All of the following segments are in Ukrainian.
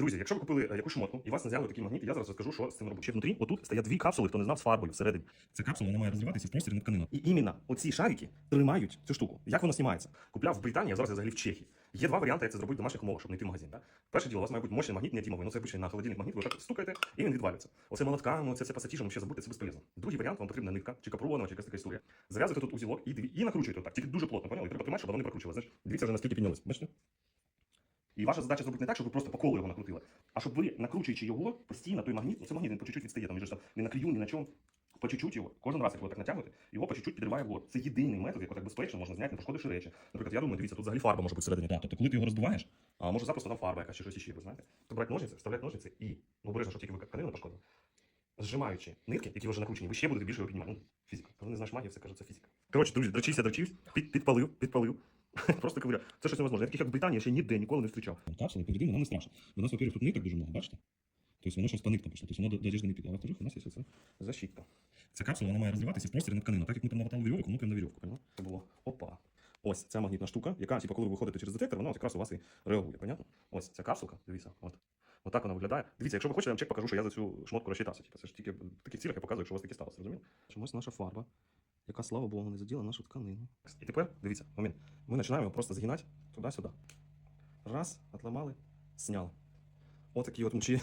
Друзі, якщо ви купили е, якусь шмотку і вас не взяли такий магніт, я зараз розкажу, що з цим робити. Ще внутрі, отут стоять дві капсули, хто не знав, з фарбою всередині. Ця капсула вона має розриватися в просторі на тканину. І іменно оці шарики тримають цю штуку. Як воно знімається? Купляв в Британії, а зараз я взагалі в Чехії. Є два варіанти, як це зробити в домашніх умовах, щоб не йти в магазин. Так? Перше діло, у вас має бути мощний магніт, не тімовий. Ну це обичний на холодильник магніт, ви так стукаєте, і він відвалюється. Оце молотками, це все пасатіжем, ще забудьте, це безполезно. Другий варіант, вам потрібна нитка, чи капронована, чи якась така історія. Зав'язуєте тут узілок і, і накручуєте так, тільки дуже плотно, поняли? Треба тримати, щоб воно не прокручувалося. Дивіться вже наскільки піднялось. Бачите? І ваша задача зробити не так, щоб ви просто по колу його накрутили, а щоб ви, накручуючи його, постійно той магніт, ну це магніт, він по чуть-чуть відстає, там, він же там не на краю, ні на чому. По чуть-чуть його, кожен раз, як ви так натягуєте, його по чуть-чуть підриває в Це єдиний метод, який так безпечно можна зняти, не пошкодивши речі. Наприклад, я думаю, дивіться, тут взагалі фарба може бути всередині. Так, тобто, коли ти його роздуваєш, а може запросто там фарба якась чи щось іще, ви знаєте. То брати ножниці, вставляти ножниці і, ну обережно, щоб тільки ви тканину не пошкодили. Зжимаючи нитки, які вже накручені, ви ще будете більше його піднімати. Ну, фізика. Коли не знаєш магію, все каже, це фізика. Коротше, друзі, дрочився, дрочився, під, підпалив, підпалив. Просто ковиря. Це щось невозможно. Я таких, як в Британії, ще ніде ніколи не зустрічав. Капсула, повідомлення, нам не страшно. У нас, во-первых, тут ниток дуже много, бачите? Тобто воно щось по ниткам пішло, тобто воно до, одежди не піде. А во-вторых, у нас є це защитка. Ця капсула вона має розриватися в просторі на тканину. Так як ми там намотали вірьовку, воно прямо на вірьовку. Понятно? Це було опа. Ось ця магнітна штука, яка, типу, коли ви виходите через детектор, вона от якраз у вас і реагує. Понятно? Ось ця капсулка, дивіться, от. Отак вона виглядає. Дивіться, якщо ви хочете, я вам чек покажу, що я за цю шмотку розчитався. Типу, це ж тільки в таких цілях я показую, якщо у вас таке сталося, розумієте? Чомусь наша фарба, яка, слава Богу, не заділа нашу тканину. І тепер, дивіться, момент. Ми починаємо просто згинати туди-сюди. Раз, отламали, зняли. Отакі от мчі.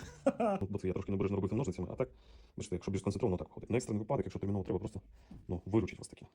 Бо це я трошки небережно робив ножницями, а так, бачите, якщо більш концентровано так виходить. На екстрений випадок, якщо терміново треба просто ну, виручити вас таки.